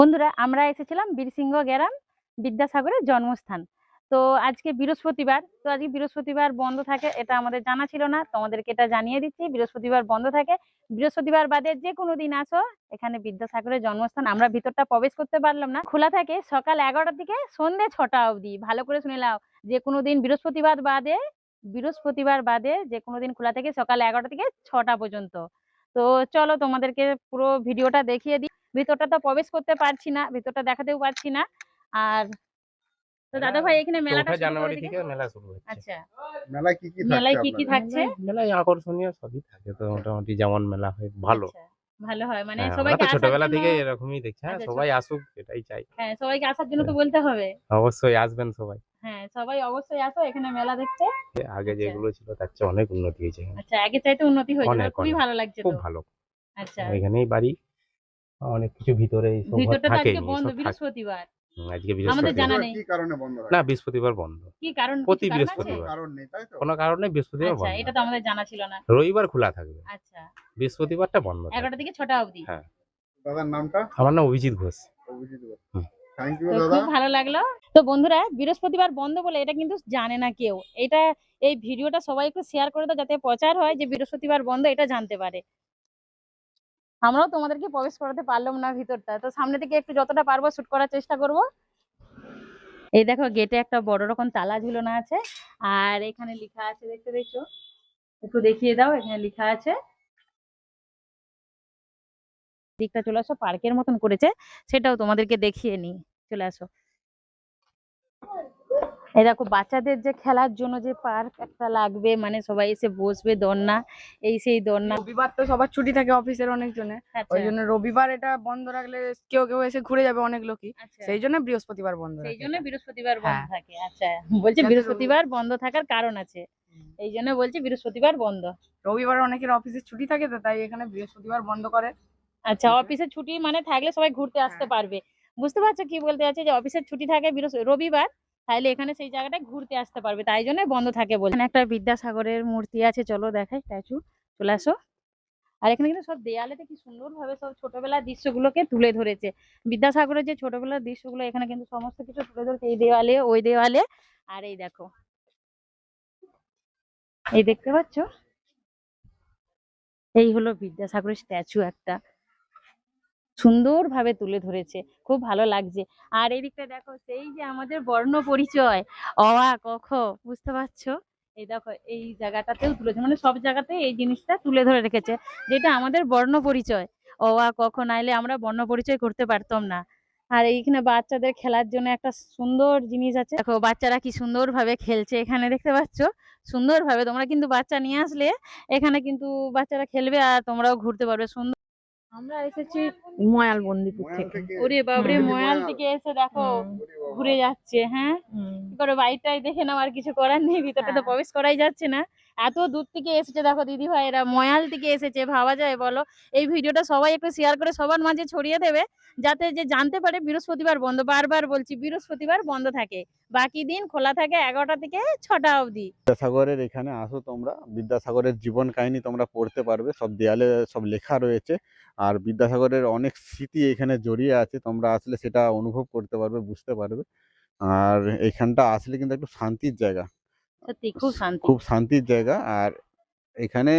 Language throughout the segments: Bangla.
বন্ধুরা, আমরা এসেছিলাম বীরসিংহ গ্রাম বিদ্যাসাগরের জন্মস্থান। তো আজকে বৃহস্পতিবার, তো আজকে বৃহস্পতিবার বন্ধ থাকে এটা আমাদের জানা ছিল না, তোমাদেরকে এটা জানিয়ে দিচ্ছি, বৃহস্পতিবার বন্ধ থাকে। বৃহস্পতিবার বাদে যে কোনো দিন আসো, এখানে বিদ্যাসাগরের জন্মস্থান, আমরা ভিতরটা প্রবেশ করতে পারলাম না। খোলা থাকে সকাল এগারোটা থেকে সন্ধে ছটা অবধি, ভালো করে শুনে নাও। যে কোনো দিন বৃহস্পতিবার বাদে বৃহস্পতিবার বাদে যে কোনো দিন খোলা থাকে সকাল এগারোটা থেকে ছটা পর্যন্ত। তো চলো তোমাদেরকে পুরো ভিডিওটা দেখিয়ে দিই। ভিতরটা তো প্রবেশ করতে পারছি না ভিতরটা দেখাতেও পারছি না। আর তো দাদা ভাই এখানে মেলাটা চৌঠা জানুয়ারি থেকে মেলা শুরু হচ্ছে। আচ্ছা। মেলায় কি কি মেলায় থাকছে কি কি থাকছে? মেলায় আকর্ষণীয় সবই থাকে তো মোটামুটি যেমন মেলা হয় ভালো। আচ্ছা, ভালো হয়। মানে হ্যাঁ, সবাইকে আসার ছোটবেলা জন্য- থেকে এরকমই দেখছি। হ্যাঁ আচ্ছা, সবাই আসুক এটাই চাই। হ্যাঁ সবাইকে আসার জন্য তো বলতে হবে। অবশ্যই আসবেন সবাই। হ্যাঁ সবাই অবশ্যই আসো এখানে মেলা দেখতে। আগে আচ্ছা। যেগুলো ছিল তার চেয়ে অনেক উন্নতি হয়েছে। আচ্ছা আগে চাইতে উন্নতি হয়েছে। খুবই অনেক। ভালো লাগছে খুব তো। ভালো। আচ্ছা। এখানেই বাড়ি। অনেক কিছু ভিতরে ভিতরটা থাকে আজকে বন্ধ বৃহস্পতিবার। আজকে আমাদের জানা বৃহস্পতিবার নেই। কি কারণে বন্ধ না বৃহস্পতিবার বন্ধ। কি কারণ প্রতি? বৃহস্পতিবার। কারণ নেই তাই তো? কোনো কারণে বৃহস্পতিবার আচ্ছা বন্ধ। এটা তো আমাদের জানা ছিল না। রবিবার খোলা থাকবে। আচ্ছা। বৃহস্পতিবারটা বন্ধ থাকবে। এগারোটা থেকে ছটা অবধি। হ্যাঁ। দাদার নামটা? আমার নাম অভিজিৎ ঘোষ। অভিজিৎ হুম। থ্যাংক ইউ দাদা। খুব ভালো লাগল। তো বন্ধুরা বৃহস্পতিবার বন্ধ বলে এটা কিন্তু জানে না কেউ। এটা এই ভিডিওটা সবাই একটু শেয়ার করে দাও যাতে প্রচার হয় যে বৃহস্পতিবার বন্ধ এটা জানতে পারে। আমরাও তোমাদেরকে প্রবেশ করাতে পারলাম না ভিতরটা। তো সামনে থেকে একটু যতটা পারব শুট করার চেষ্টা করব। এই দেখো গেটে একটা বড় রকম তালা ঝুলানো আছে আর এখানে লেখা আছে, দেখতে দেখছ? একটু দেখিয়ে দাও, এখানে লেখা আছে। দিকটা চলে আসো পার্কের মতন করেছে, সেটাও তোমাদেরকে দেখিয়ে নি চলে আসো। এই দেখো বাচ্চাদের যে খেলার জন্য যে পার্ক একটা লাগবে মানে সবাই এসে বসবে দোলনা এই সেই দোলনা। রবিবার তো সবার ছুটি থাকে অফিসের অনেকজনের। আচ্ছা, ওই জন্য রবিবার এটা বন্ধ রাখলে কেউ কেউ এসে ঘুরে যাবে অনেক লোকই। আচ্ছা, সেই জন্য বৃহস্পতিবার বন্ধ সেই জন্য বৃহস্পতিবার বন্ধ হ্যাঁ। থাকে আচ্ছা। বলছে বৃহস্পতিবার বন্ধ থাকার কারণ আছে। এই জন্য বলছে বৃহস্পতিবার বন্ধ। রবিবার অনেকের অফিসের ছুটি থাকে তো তাই এখানে বৃহস্পতিবার বন্ধ করে। আচ্ছা অফিসের ছুটি মানে থাকলে সবাই ঘুরতে আসতে হ্যাঁ। পারবে। বুঝতে পারছ কি বলতে চাচ্ছি? যে অফিসের ছুটি থাকে রবিবার তাহলে এখানে সেই জায়গাটায় ঘুরতে আসতে পারবে। তাই জন্য বন্ধ থাকে বলে। এখানে একটা বিদ্যাসাগরের মূর্তি আছে, চলো দেখাই, স্ট্যাচু, চলে আসো। আর এখানে কিন্তু সব দেয়ালেতে কি সুন্দর ভাবে সব ছোটবেলার দৃশ্যগুলোকে তুলে ধরেছে। বিদ্যাসাগরের যে ছোটবেলার দৃশ্যগুলো, এখানে কিন্তু সমস্ত কিছু তুলে ধরেছে, এই দেওয়ালে, ওই দেওয়ালে। আর এই দেখো, এই দেখতে পাচ্ছ? এই হলো বিদ্যাসাগরের স্ট্যাচু একটা। সুন্দর ভাবে তুলে ধরেছে। খুব ভালো লাগছে। আর এই দিকটা দেখো, সেই যে আমাদের বর্ণ পরিচয়। অ আ ক, খ, বুঝতে পারছ? এই দেখো, এই জায়গাটাতেও তুলেছে। মানে সব জায়গাতে এই জিনিসটা তুলে ধরে রেখেছে, যেটা আমাদের বর্ণ পরিচয়। অ আ ক, খ, নাইলে আমরা বর্ণ পরিচয় করতে পারতাম না। আর এইখানে বাচ্চাদের খেলার জন্য একটা সুন্দর জিনিস আছে। দেখো, বাচ্চারা কি সুন্দর ভাবে খেলছে এখানে, দেখতে পাচ্ছ? সুন্দর ভাবে তোমরা কিন্তু বাচ্চা নিয়ে আসলে এখানে কিন্তু বাচ্চারা খেলবে আর তোমরাও ঘুরতে পারবে। সুন্দর আমরা এসেছি ময়াল বন্দিপুর থেকে ওরে বাবরে ময়াল। থেকে এসে দেখো ঘুরে যাচ্ছে হ্যাঁ? কি করে বাড়িটাই দেখে নাও আর কিছু করার নেই ভিতরটা তো হ্যাঁ। প্রবেশ করাই যাচ্ছে না। এত দূর থেকে এসেছে, দেখো দিদি ভাইরা ময়াল থেকে এসেছে, ভাবা যায়, বলো। এই ভিডিওটা সবাই একটু শেয়ার করে সবার মাঝে ছড়িয়ে দেবে, যাতে যে জানতে পারে বৃহস্পতিবার বন্ধ, বারবার বলছি বৃহস্পতিবার বন্ধ থাকে। বাকি দিন খোলা থাকে এগারোটা থেকে ছটা অবধি। বিদ্যাসাগরের এখানে আসো তোমরা, বিদ্যাসাগরের জীবন কাহিনী তোমরা পড়তে পারবে, সব দেয়ালে সব লেখা রয়েছে। আর বিদ্যাসাগরের অনেক স্মৃতি এখানে জড়িয়ে আছে, তোমরা আসলে সেটা অনুভব করতে পারবে, বুঝতে পারবে। আর এখানটা আসলে কিন্তু একটু শান্তির জায়গা। সত্যি খুব শান্তি। খুব শান্তির জায়গা। আর এখানে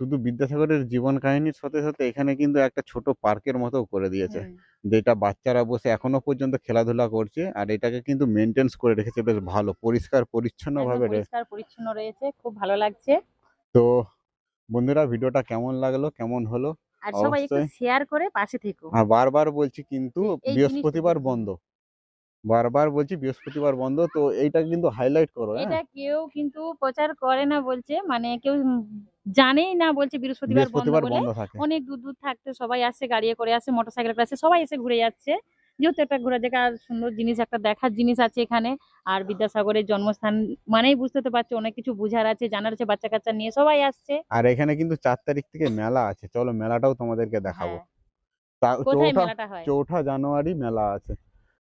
শুধু বিদ্যাসাগরের জীবন কাহিনীর সাথে সাথে এখানে কিন্তু একটা ছোট পার্কের মতো করে দিয়েছে যেটা বাচ্চারা বসে এখনও পর্যন্ত খেলাধুলা করছে। আর এটাকে কিন্তু মেনটেন্স করে রেখেছে বেশ ভালো পরিষ্কার পরিচ্ছন্ন ভাবে পরিষ্কার পরিচ্ছন্ন রয়েছে খুব ভালো লাগছে। তো বন্ধুরা ভিডিওটা কেমন লাগল কেমন হলো? আর সবাই একটু শেয়ার করে পাশে থেকো। আর বারবার বলছি কিন্তু বৃহস্পতিবার বন্ধ। বারবার বলছি বৃহস্পতিবার বন্ধ তো এইটা কিন্তু হাইলাইট করো হ্যাঁ? এটা কেউ কিন্তু প্রচার করে না বলছে মানে কেউ জানেই না বলছে বৃহস্পতিবার বন্ধ থাকে। অনেক দূর দূর থাকতে সবাই আসে গাড়ি করে আসে মোটরসাইকেল করে আসে সবাই এসে ঘুরে যাচ্ছে। যেহেতু একটা ঘোরা জায়গা আর সুন্দর জিনিস একটা দেখার জিনিস আছে এখানে। আর বিদ্যাসাগরের জন্মস্থান মানেই বুঝতে তো পারছ অনেক কিছু বুঝার আছে জানার আছে বাচ্চা কাচ্চা নিয়ে সবাই আসছে। আর এখানে কিন্তু চার তারিখ থেকে মেলা আছে চলো মেলাটাও তোমাদেরকে দেখাবো। হ্যাঁ। হয়? চৌঠা জানুয়ারি মেলা আছে।